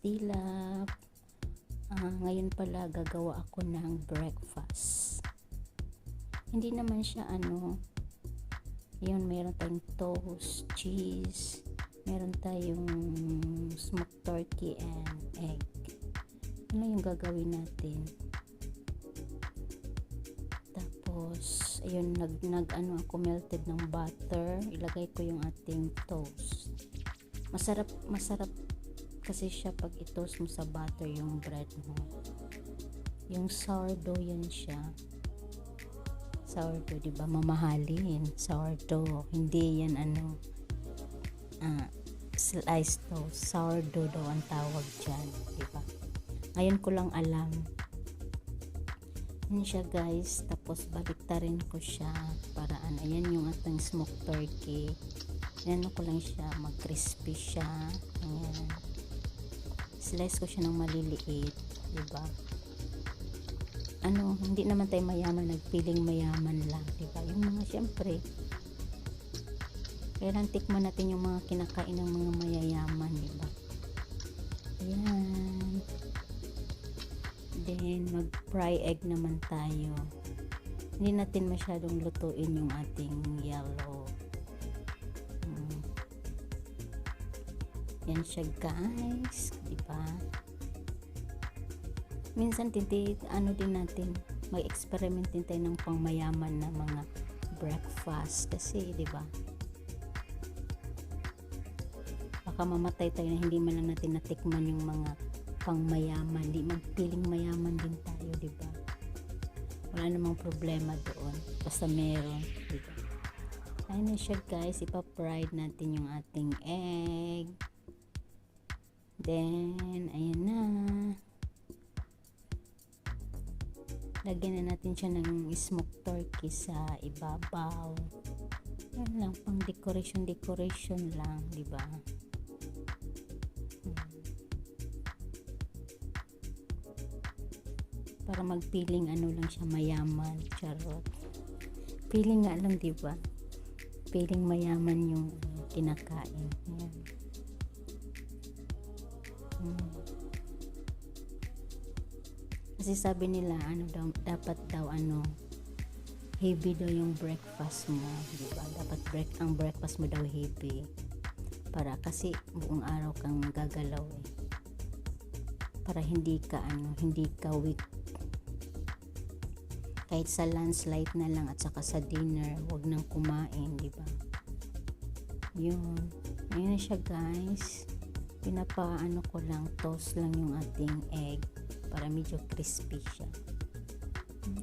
is Tilap. Ah, ngayon pala gagawa ako ng breakfast. Hindi naman siya ano, yun meron tayong toast, cheese, meron tayong smoked turkey and egg. Ano yung gagawin natin? Tapos, ayun, nag, nag ano ako melted ng butter. Ilagay ko yung ating toast. Masarap, masarap kasi siya pag i-toast mo sa butter yung bread mo. Yung sourdough yan siya. Sourdough, di ba? Mamahalin. Sourdough. Hindi yan ano, ah, sliced toast. Sourdough daw ang tawag dyan. Di ba? Ngayon ko lang alam yun siya guys tapos baliktarin ko siya para ano ayan yung atang smoked turkey ayan ko lang siya mag crispy siya ayan slice ko siya ng maliliit diba ano hindi naman tayo mayaman nagpiling mayaman lang diba yung mga syempre kailan tikman natin yung mga kinakain ng mga mayayaman diba ayan Then, mag-fry egg naman tayo. Hindi natin masyadong lutuin yung ating yellow. Yan siya guys. Diba? Minsan, tinti, ano din natin, may experiment din tayo ng pangmayaman na mga breakfast. Kasi, di ba? Baka mamatay tayo na hindi man lang natin natikman yung mga pang mayaman, di magpiling mayaman din tayo, di ba? Wala namang problema doon. Basta meron, di ba? Ayun na siya guys, ipa-fried natin yung ating egg. Then, ayan na. Lagyan na natin siya ng smoked turkey sa ibabaw. Yan lang, pang decoration, decoration lang, di ba? para magpiling ano lang siya mayaman charot feeling nga lang di ba feeling mayaman yung kinakain yan kasi sabi nila ano daw dapat daw ano heavy daw yung breakfast mo di ba? Dapat break ang breakfast mo daw heavy. Para kasi buong araw kang gagalaw eh. Para hindi ka ano hindi ka weak. Kahit sa lunch light na lang at saka sa dinner wag nang kumain di ba? Yun. Ayun siya guys. Pinapaano ko lang toast lang yung ating egg para medyo crispy siya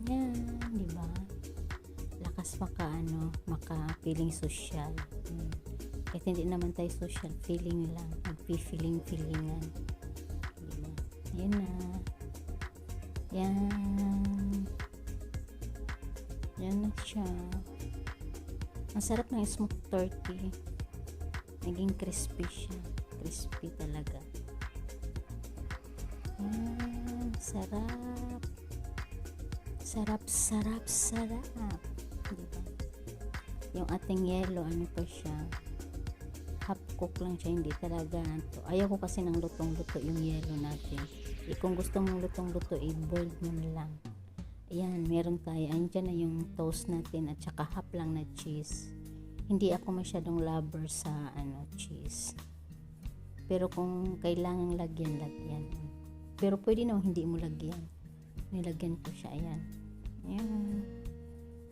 yan di ba lakas maka ano maka feeling social hmm. kahit hindi naman tayo social feeling lang magpi-feeling feelingan diba? yan na yan yan na siya. Ang sarap ng smoked turkey. Naging crispy siya. Crispy talaga. Yan. Sarap. Sarap, sarap, sarap. Diba? Yung ating yellow, ano pa siya? Half cook lang siya, hindi talaga. Ayaw ko kasi ng lutong-luto yung yellow natin. E kung gusto mong lutong-luto, i-boiled mo na lang Ayan, meron tayo. Andiyan na yung toast natin at saka half lang na cheese. Hindi ako masyadong lover sa ano cheese. Pero kung kailangan lagyan, lagyan. Pero pwede na hindi mo lagyan. Nilagyan ko siya. Ayan. Ayan.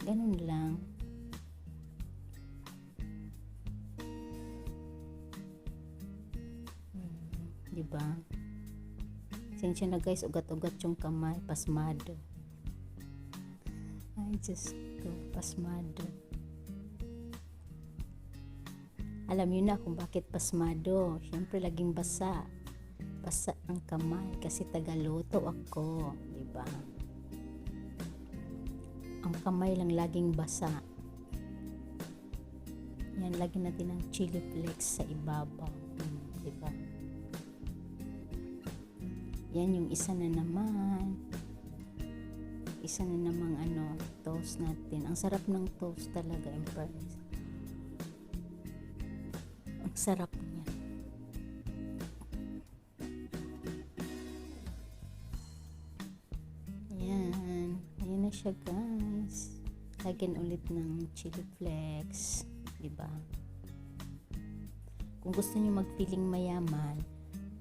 Ganun lang. Hmm, diba? Sensya na guys, ugat-ugat yung kamay, pasmado. Ay, Diyos ko, pasmado. Alam niyo na kung bakit pasmado. Siyempre, laging basa. Basa ang kamay kasi tagaluto ako. di ba? Ang kamay lang laging basa. Yan, lagyan natin ng chili flakes sa ibabaw. Hmm, di ba? Yan yung isa na naman isa na namang ano, toast natin. Ang sarap ng toast talaga, in. Ang sarap siya guys. Lagyan ulit ng chili flakes. Diba? Kung gusto niyo mag-feeling mayaman,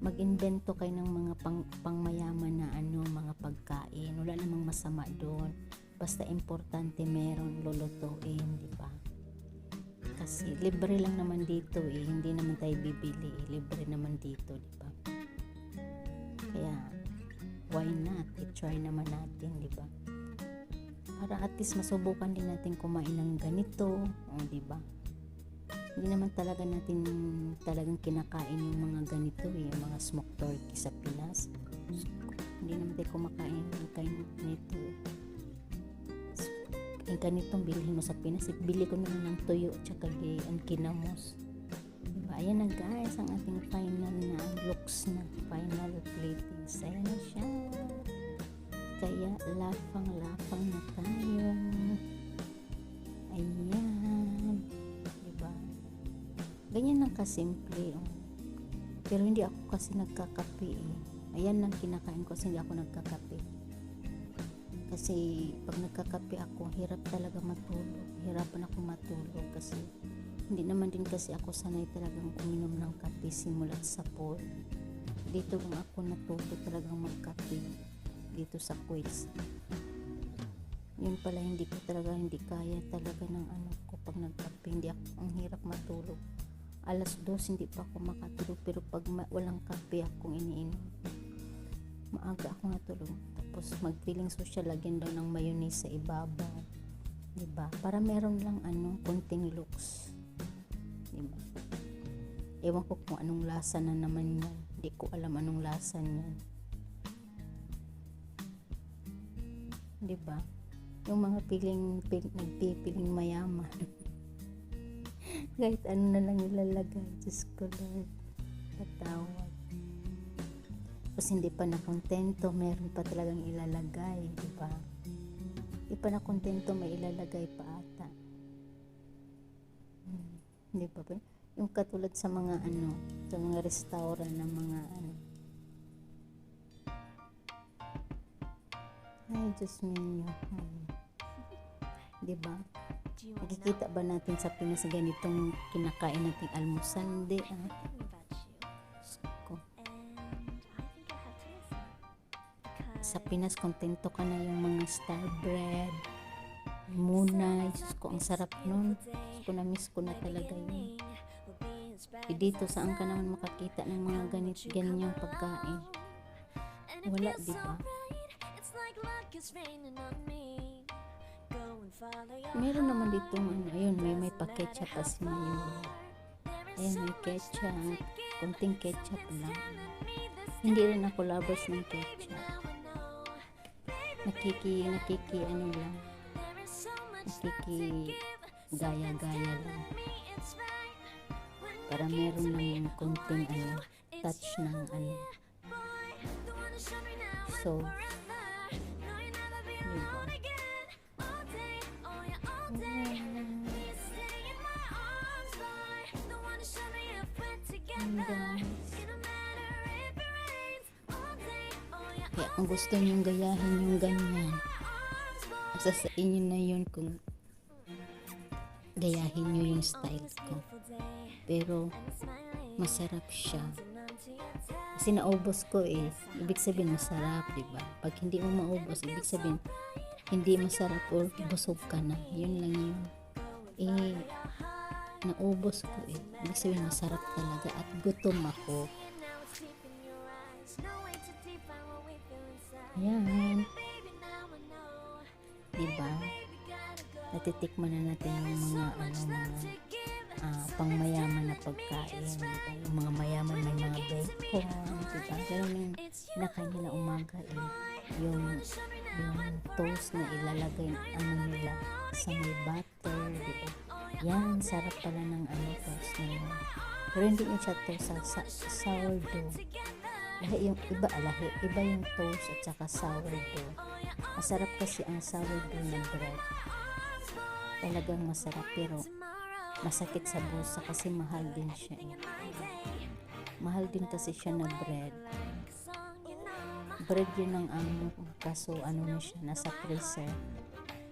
mag-invento kayo ng mga pang, pangmayaman na ano, mga pagkain. Wala namang masama doon. Basta importante meron lulutuin, di ba? Kasi libre lang naman dito eh. Hindi naman tayo bibili eh. Libre naman dito, di ba? Kaya, why not? I-try naman natin, di ba? Para at least masubukan din natin kumain ng ganito, o di ba? Hindi naman talaga natin talagang kinakain yung mga ganito eh, yung mga smoked turkey sa Pinas. Hindi naman tayo kumakain ng kain nito eh. Yung ganitong bilhin mo sa Pinas, eh, bili ko na lang ng tuyo at saka ang kinamos. Diba? Ayan na guys, ang ating final na looks na, final plating. Ayan na siya. Kaya lapang-lapang na tayo. Ayan. Diba? Ganyan lang kasimple. Oh. Pero hindi ako kasi nagkakape eh. Ayan lang kinakain ko kasi hindi ako nagkakape. Kasi pag nagkakape ako, hirap talaga matulog. Hirapan ako matulog kasi hindi naman din kasi ako sanay talagang uminom ng kape simulat sa pool. Dito lang ako natuto talagang magkape dito sa quiz. Yun pala hindi ko talaga hindi kaya talaga ng ano ko pag nagkape. Hindi ako ang hirap matulog. Alas dos hindi pa ako makatulog pero pag ma- walang kape akong iniinom maaga ako natulog tapos mag-feeling social lagyan daw ng mayonnaise sa ibabaw diba para meron lang ano konting looks diba ewan ko kung anong lasa na naman yan hindi ko alam anong lasa niyan diba yung mga piling, pil, nagpipiling mayaman kahit ano na lang ilalagay Diyos ko Lord patawad tapos hindi pa na kontento, meron pa talagang ilalagay, di ba? Hindi pa na kontento, may ilalagay pa ata. Hmm, pa ba? Yung katulad sa mga ano, sa mga restaurant ng mga ano. Ay, Diyos minyo. Di ba? Nakikita ba natin sa Pinas ganitong kinakain nating almusal? Hindi, ah. sa Pinas, kontento ka na yung mga star bread, munay, Diyos ko, ang sarap nun. Diyos ko, na-miss ko na talaga yun. Eh, dito, saan ka naman makakita ng mga ganit, ganyang pagkain? Wala, di ba? Meron naman dito, ano, ayun, may, may pa-ketchup as mayo. Ayan, may ketchup, kunting ketchup lang. Hindi rin ako lovers ng ketchup. Nakiki, nakiki, ano lang, nakiki, gaya-gaya lang. Para meron lang yung kunting, ano, touch ng, ano, so, kung gusto niyong gayahin yung ganyan, nasa sa inyo na yun kung gayahin niyo yung style ko. Pero, masarap siya. Kasi naubos ko eh. Ibig sabihin masarap, di ba? Pag hindi mo maubos, ibig sabihin hindi masarap or busog ka na. Yun lang yun. Eh, naubos ko eh. Ibig sabihin masarap talaga at gutom ako. Yan. Diba? Natitikman na natin yung mga ano mga ah, pangmayaman na pagkain. Diba? Yung mga mayaman may mga bacon. Diba? Ganun yung nakain nila umaga eh. Yung, yung toast na ilalagay ano nila sa may butter. Diba? Yan, sarap pala ng ano toast na yun. Pero hindi yun siya toast sa, sa sourdough. Yung iba, lahi, iba yung toast at saka sourdough. Masarap kasi ang sourdough na bread. Talagang masarap pero masakit sa bulsa kasi mahal din siya eh. Mahal din kasi siya na bread. Bread yun ang ano, kaso ano na siya, nasa freezer.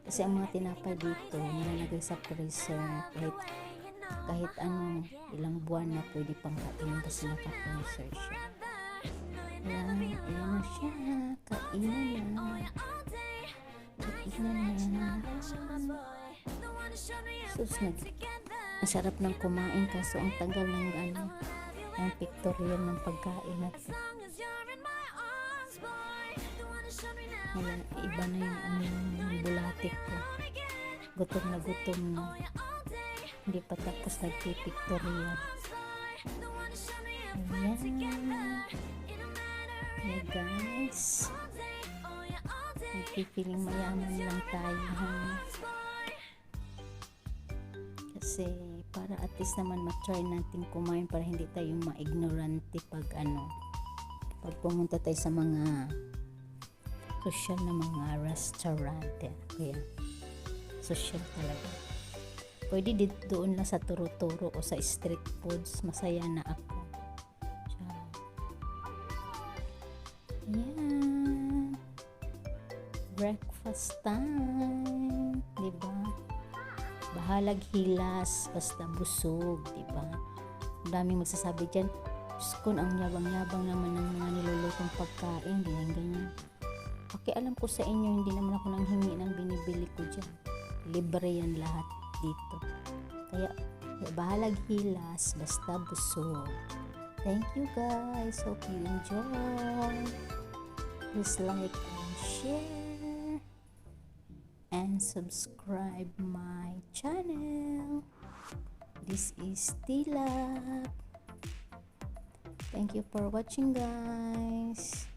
Kasi ang mga tinapay dito, nilalagay sa freezer kahit kahit ano, ilang buwan na pwede pang kainin kasi naka-freezer siya. Ayan, ayan na ng kumain kaso ang tagal ng ano, ang pictorial ng pagkain natin. Wala, iba na yung ano yung bulatik ko. Gutom na gutom na. Hindi pa tapos nagpipictorial. Ayan. Ayan guys. Nagpipiling mayaman lang tayo. Ha? Kasi para at least naman ma-try natin kumain para hindi tayo ma-ignorante pag ano pag pumunta tayo sa mga social na mga restaurant. Kaya social talaga. Pwede dito doon lang sa turo-turo o sa street foods. Masaya na ako. Breakfast time. Diba? Bahalag hilas. Basta busog. Diba? Ang daming magsasabi dyan. Diyos ang yabang-yabang naman ng mga nilulutong pagkain. Ganyan, ganyan. Pakialam ko sa inyo, hindi naman ako nang hingi ng binibili ko dyan. Libre yan lahat dito. Kaya, bahalag hilas, basta busog. Thank you guys. Hope you enjoy. Please like and share. And subscribe my channel. This is Tila. Thank you for watching guys.